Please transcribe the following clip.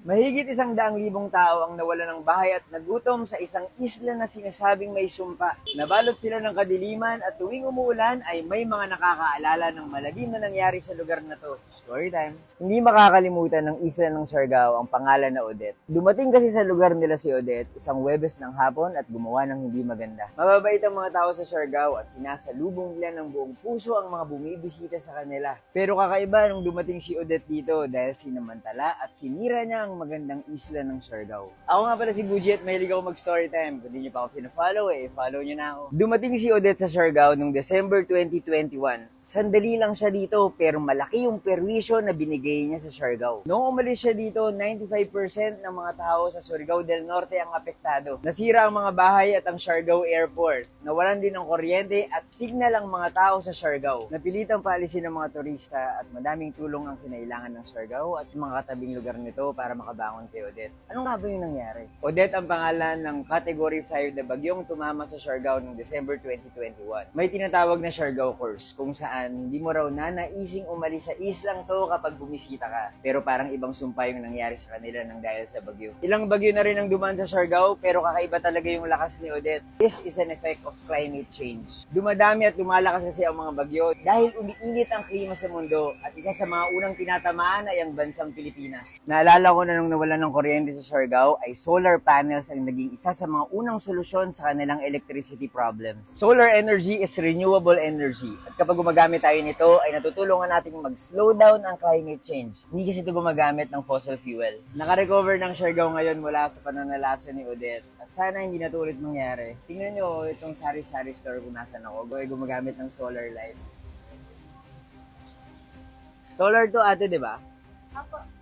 Mahigit isang daang libong tao ang nawala ng bahay at nagutom sa isang isla na sinasabing may sumpa. Nabalot sila ng kadiliman at tuwing umuulan ay may mga nakakaalala ng malagim na nangyari sa lugar na to. Story time. Hindi makakalimutan ng isla ng Siargao ang pangalan na Odette. Dumating kasi sa lugar nila si Odette isang Webes ng hapon at gumawa ng hindi maganda. Mababait ang mga tao sa Siargao at sinasalubong nila ng buong puso ang mga bumibisita sa kanila. Pero kakaiba nung dumating si Odette dito dahil sinamantala at sinira niya ang magandang isla ng Siargao. Ako nga pala si Bujet, mahilig ako mag-story time. Kung di niyo pa ako pina-follow eh, follow niyo na ako. Dumating si Odette sa Siargao noong December 2021. Sandali lang siya dito pero malaki yung perwisyo na binigay niya sa Siargao. Noong umalis siya dito, 95% ng mga tao sa Surigao del Norte ang apektado. Nasira ang mga bahay at ang Siargao Airport. Nawalan din ng kuryente at signal ang mga tao sa Siargao. Napilitang paalisin ng mga turista at madaming tulong ang kinailangan ng Siargao at mga katabing lugar nito para makabangon kay Odette. Ano nga ba yung nangyari? Odette ang pangalan ng Category 5 na bagyong tumama sa Siargao noong December 2021. May tinatawag na Siargao Course kung saan hindi mo raw nanaising umalis sa islang to kapag bumisita ka. Pero parang ibang sumpa yung nangyari sa kanila nang dahil sa bagyo. Ilang bagyo na rin ang dumaan sa Siargao pero kakaiba talaga yung lakas ni Odette. This is an effect of climate change. Dumadami at lumalakas kasi ang mga bagyo dahil umiinit ang klima sa mundo at isa sa mga unang tinatamaan ay ang bansang Pilipinas. Naalala ko na nung nawalan ng kuryente sa Siargao ay solar panels ang naging isa sa mga unang solusyon sa kanilang electricity problems. Solar energy is renewable energy at kapag gumagamit tayo nito ay natutulungan natin mag-slow down ang climate change. Hindi kasi ito gumagamit ng fossil fuel. Nakarecover ng Siargao ngayon mula sa pananalasa ni Odette at sana hindi na ito ulit mangyari. Tingnan nyo itong sari-sari store kung nasan ako. Goy gumagamit ng solar light. Solar to ate, di ba? Apo.